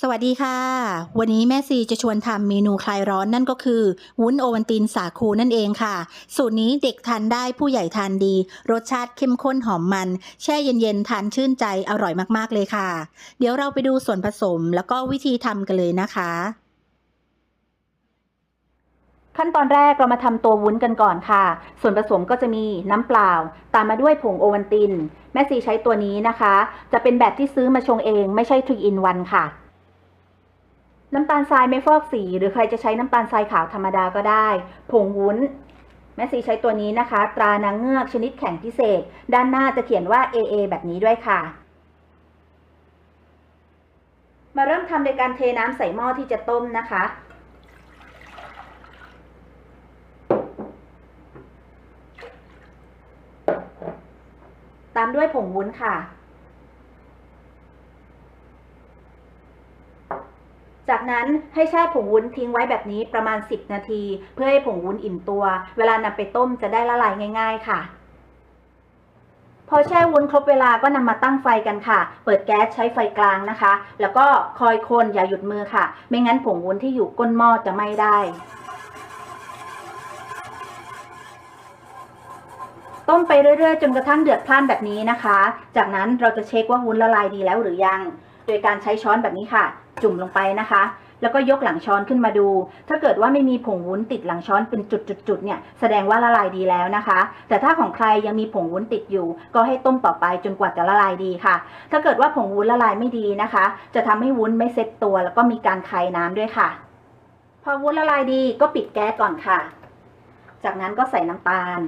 สวัสดีค่ะ วันนี้แม่ซีจะชวนทำเมนูคลายร้อนนั่นก็คือ วุ้นโอวันตินสาคูนั่นเองค่ะ สูตรนี้เด็กทานได้ผู้ใหญ่ทานดี รสชาติเข้มข้นหอมมัน แช่เย็นๆ ทานชื่นใจอร่อยมากๆเลยค่ะ เดี๋ยวเราไปดูส่วนผสมแล้วก็วิธีทำกันเลยนะคะ ขั้นตอนแรกเรามาทำตัววุ้นกันก่อนค่ะ ส่วนผสมก็จะมีน้ำเปล่า ตามมาด้วยผงโอวันติน แม่ซีใช้ตัวนี้นะคะ จะเป็นแบบที่ซื้อมาชงเอง ไม่ใช่3 in 1ค่ะ น้ำตาลทรายไม่ฟอกสี หรือใครจะใช้น้ำตาลทรายขาวธรรมดาก็ได้ ผงวุ้น แม่ซีใช้ตัวนี้นะคะ ตรานางเงือกชนิดแข็งพิเศษ ด้านหน้าจะเขียนว่า AA แบบนี้ด้วยค่ะ มาเริ่มทำโดยการเทน้ำใส่หม้อที่จะต้มนะคะตามด้วยผงวุ้นค่ะ จากนั้นให้แช่ผงวุ้นทิ้งไว้แบบนี้ประมาณ 10 นาที เพื่อให้ผงวุ้นอิ่มตัว เวลานำไปต้มจะได้ละลายง่าย ๆ ค่ะ พอแช่วุ้นครบเวลาก็นำมาตั้งไฟกันค่ะ เปิดแก๊สใช้ไฟกลางนะคะ แล้วก็คอยคนอย่าหยุดมือค่ะ ไม่งั้นผงวุ้นที่อยู่ก้นหม้อจะไหม้ได้ต้มไปเรื่อยๆ จนกระทั่งเดือดพล่านแบบนี้นะคะ จากนั้นเราจะเช็คว่าวุ้นละลายดีแล้วหรือยัง โดยการใช้ช้อนแบบนี้ค่ะ จุ่มลงไปนะคะ แล้วก็ยกหลังช้อนขึ้นมาดู ถ้าเกิดว่าไม่มีผงวุ้นติดหลังช้อนเป็นจุดๆเนี่ยแสดงว่าละลายดีแล้วนะคะ แต่ถ้าของใครยังมีผงวุ้นติดอยู่ ก็ให้ต้มต่อไปจนกว่าจะละลายดีค่ะ ถ้าเกิดว่าผงวุ้นละลายไม่ดีนะคะ จะทำให้วุ้นไม่เซ็ตตัว แล้วก็มีการคายน้ำด้วยค่ะ พอวุ้นละลายดีก็ปิดแก๊สก่อนค่ะ จากนั้นก็ใส่น้ำตาล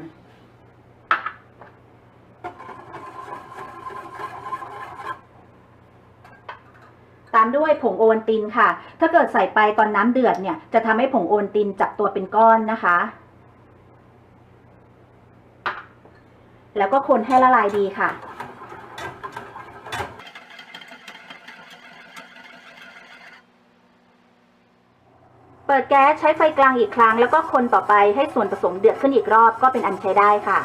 ตามด้วยผงโอวัลตินค่ะ ถ้าเกิดใส่ไปตอนน้ำเดือดเนี่ย จะทำให้ผงโอวัลตินจับตัวเป็นก้อนนะคะ แล้วก็คนให้ละลายดีค่ะเปิดแก๊สใช้ไฟกลางอีกครั้ง แล้วก็คนต่อไปให้ส่วนผสมเดือดขึ้นอีกรอบก็เป็นอันใช้ได้ค่ะ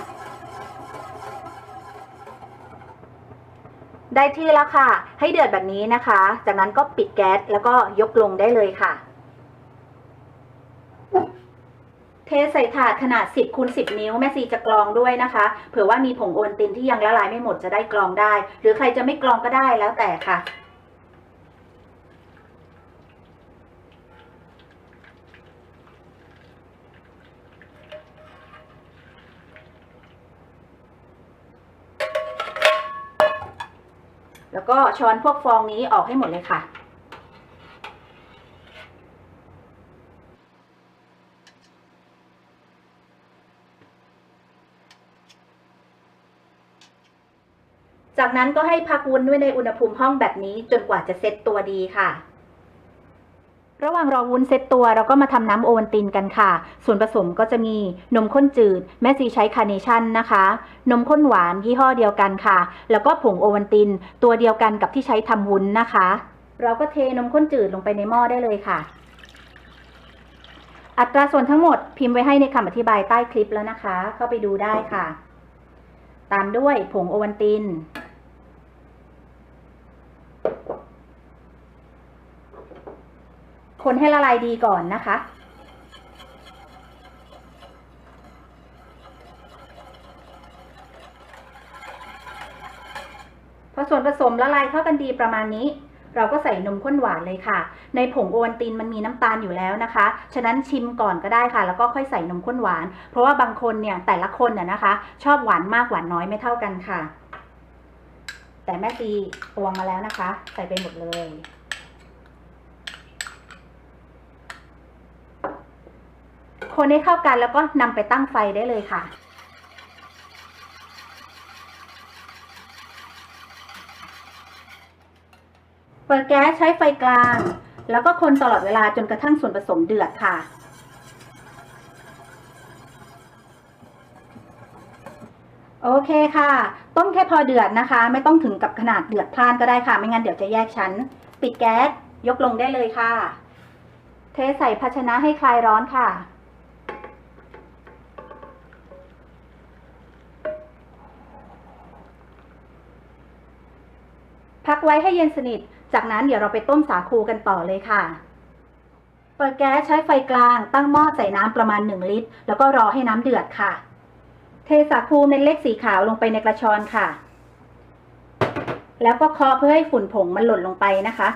ได้ที่แล้วค่ะ ให้เดือดแบบนี้นะคะ จากนั้นก็ปิดแก๊สแล้วก็ยกลงได้เลยค่ะ เทใส่ถาดขนาด 10คูณ10 นิ้วแม่ซีจะกรองด้วยนะคะ เผื่อว่ามีผงโอนตินที่ยังละลายไม่หมดจะได้กรองได้ หรือใครจะไม่กรองก็ได้แล้วแต่ค่ะ แล้วก็ช้อนพวกฟองนี้ออกให้หมดเลยค่ะ จากนั้นก็ให้พักวุ้นไว้ในอุณหภูมิห้องแบบนี้จนกว่าจะเซ็ตตัวดีค่ะ ระหว่างรอวุ้นเซ็ตตัวเราก็มาทำน้ำโอวัลตินกันค่ะ ส่วนผสมก็จะมีนมข้นจืด แม่ซีใช้คาร์เนชั่นนะคะ นมข้นหวานยี่ห้อเดียวกันค่ะ แล้วก็ผงโอวัลติน ตัวเดียวกันกับที่ใช้ทำวุ้นนะคะ เราก็เทนมข้นจืดลงไปในหม้อได้เลยค่ะ อัตราส่วนทั้งหมดพิมพ์ไว้ให้ในคำอธิบายใต้คลิปแล้วนะคะ เข้าไปดูได้ค่ะ ตามด้วยผงโอวัลติน คนให้ละลายดีก่อนนะคะ พอส่วนผสมละลายเข้ากันดีประมาณนี้ เราก็ใส่นมข้นหวานเลยค่ะ ในผงโอวัลตินมันมีน้ำตาลอยู่แล้วนะคะ ฉะนั้นชิมก่อนก็ได้ค่ะ แล้วก็ค่อยใส่นมข้นหวาน เพราะว่าบางคนเนี่ยแต่ละคนน่ะนะคะ ชอบหวานมากหวานน้อยไม่เท่ากันค่ะ แต่แม่ตีตวงมาแล้วนะคะ ใส่ไปหมดเลย คนให้เข้ากันแล้วก็นำไปตั้งไฟได้เลยค่ะ เปิดแก๊สใช้ไฟกลาง แล้วก็คนตลอดเวลาจนกระทั่งส่วนผสมเดือดค่ะ โอเคค่ะ ต้มแค่พอเดือดนะคะ ไม่ต้องถึงกับขนาดเดือดพล่านก็ได้ค่ะ ไม่งั้นเดี๋ยวจะแยกชั้น ปิดแก๊สยกลงได้เลยค่ะ เทใส่ภาชนะให้คลายร้อนค่ะ พักไว้ให้เย็นสนิท จากนั้นเดี๋ยวเราไปต้มสาคูกันต่อเลยค่ะ เปิดแก๊สใช้ไฟกลาง ตั้งหม้อใส่น้ำประมาณ 1 ลิตร แล้วก็รอให้น้ำเดือดค่ะ เทสาคูเม็ดเล็กสีขาวลงไปในกระชอนค่ะ แล้วก็เคาะเพื่อให้ฝุ่นผงมันหล่นลงไปนะคะ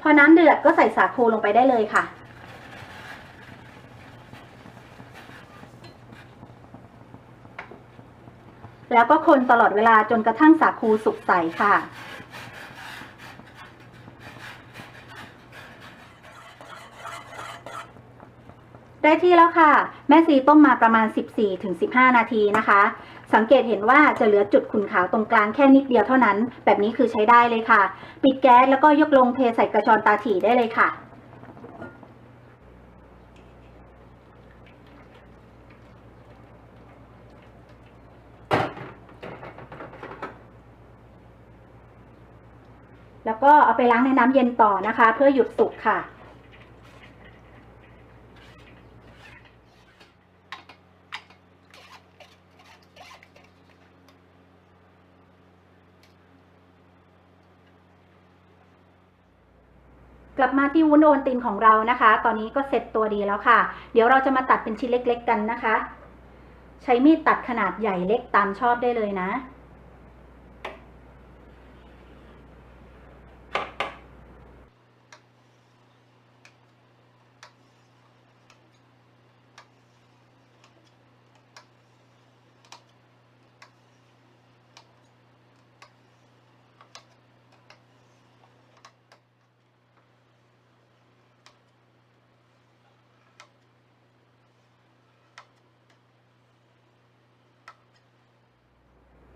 พอน้ำเดือดก็ใส่สาคูลงไปได้เลยค่ะ แล้วก็คนตลอดเวลาจนกระทั่งสาคูสุกใสค่ะ ได้ที่แล้วค่ะ แม่ซีต้มมาประมาณ 14-15 นาทีนะคะ สังเกตเห็นว่าจะเหลือจุดขุ่นขาวตรงกลางแค่นิดเดียวเท่านั้น แบบนี้คือใช้ได้เลยค่ะ ปิดแก๊สแล้วก็ยกลงเทใส่กระชอนตาถี่ได้เลยค่ะ ก็เอาไปล้างในน้ำเย็นต่อนะคะ เพื่อหยุดสุกค่ะ กลับมาที่วุ้นโอนตินของเรานะคะ ตอนนี้ก็เสร็จตัวดีแล้วค่ะ เดี๋ยวเราจะมาตัดเป็นชิ้นเล็ก ๆ กันนะคะ ใช้มีดตัดขนาดใหญ่เล็กตามชอบได้เลยนะ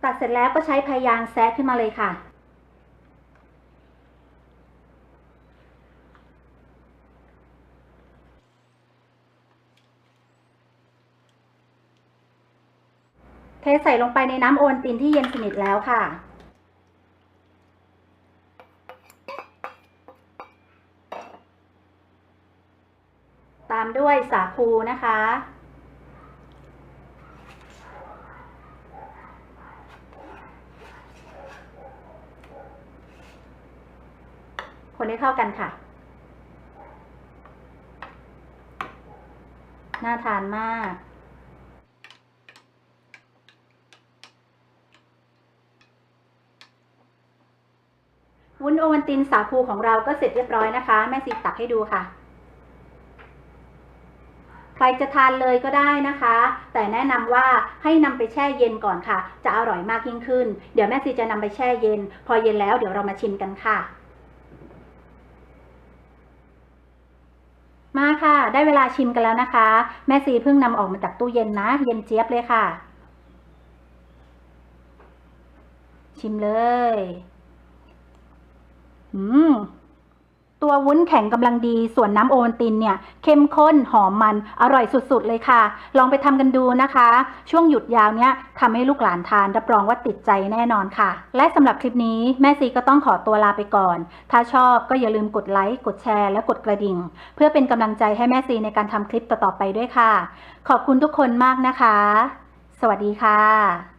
ตัดเสร็จแล้วก็ใช้พยางแซะขึ้นมาเลยค่ะ เทใส่ลงไปในน้ำโอนตินที่เย็นสนิทแล้วค่ะตามด้วยสาคูนะคะ คนให้เข้ากันค่ะ น่าทานมากวุ้นโอวันตินสาคูของเราก็เสร็จเรียบร้อยนะคะ แม่ซีตักให้ดูค่ะ ใครจะทานเลยก็ได้นะคะ แต่แนะนำว่าให้นำไปแช่เย็นก่อนค่ะ จะอร่อยมากยิ่งขึ้น เดี๋ยวแม่ซีจะนำไปแช่เย็น พอเย็นแล้วเดี๋ยวเรามาชิมกันค่ะ มาค่ะ ได้เวลาชิมกันแล้วนะคะ แม่ซีเพิ่งนำออกมาจากตู้เย็นนะ เย็นเจี๊ยบเลยค่ะ ชิมเลย อืม ตัววุ้นแข็งกำลังดี ส่วนน้ำโอวัลตินเนี่ยเข้มข้นหอมมันอร่อยสุดๆเลยค่ะ ลองไปทำกันดูนะคะ ช่วงหยุดยาวเนี้ยทำให้ลูกหลานทานรับรองว่าติดใจแน่นอนค่ะ และสำหรับคลิปนี้แม่ซีก็ต้องขอตัวลาไปก่อน ถ้าชอบก็อย่าลืมกดไลค์กดแชร์และกดกระดิ่ง เพื่อเป็นกำลังใจให้แม่ซีในการทำคลิปต่อๆไปด้วยค่ะ ขอบคุณทุกคนมากนะคะ สวัสดีค่ะ